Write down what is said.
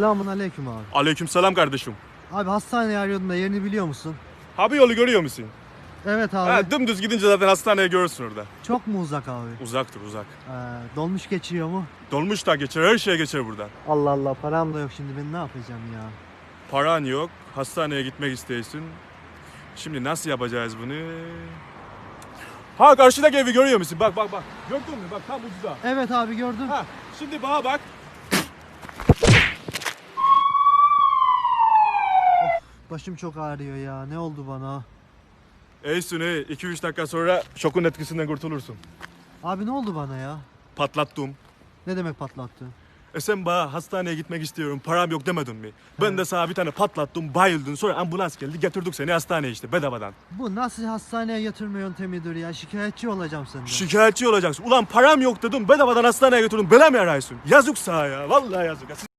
Selamun aleyküm abi. Aleykümselam kardeşim. Abi hastaneye arıyordum da yerini biliyor musun? Abi yolu görüyor musun? Evet abi. Ha, dümdüz gidince zaten hastaneye görürsün orada. Çok mu uzak abi? Uzaktır uzak. Ee, dolmuş geçiyor mu? Dolmuş da geçer, her şey geçer buradan. Allah Allah param da yok şimdi ben ne yapacağım ya? Paran yok, hastaneye gitmek istiyorsun. Şimdi nasıl yapacağız bunu? Ha karşıdaki evi görüyor musun? Bak bak bak. Gördün mü? Bak tam ucuda. Evet abi gördüm. Ha şimdi bana bak. Başım çok ağrıyor ya. Ne oldu bana? Ey 2-3 dakika sonra şokun etkisinden kurtulursun. Abi ne oldu bana ya? Patlattım. Ne demek patlattı? E sen bana hastaneye gitmek istiyorum, param yok demedin mi? Ben de sana bir tane patlattım, bayıldın. Sonra ambulans geldi, getirdik seni hastaneye işte bedavadan. Bu nasıl hastaneye götürme yöntemidir ya? Şikayetçi olacağım senden. Şikayetçi olacaksın. Ulan param yok dedim, bedavadan hastaneye götürdüm. Bela mı yarıyorsun? Yazık sana ya, vallahi yazık.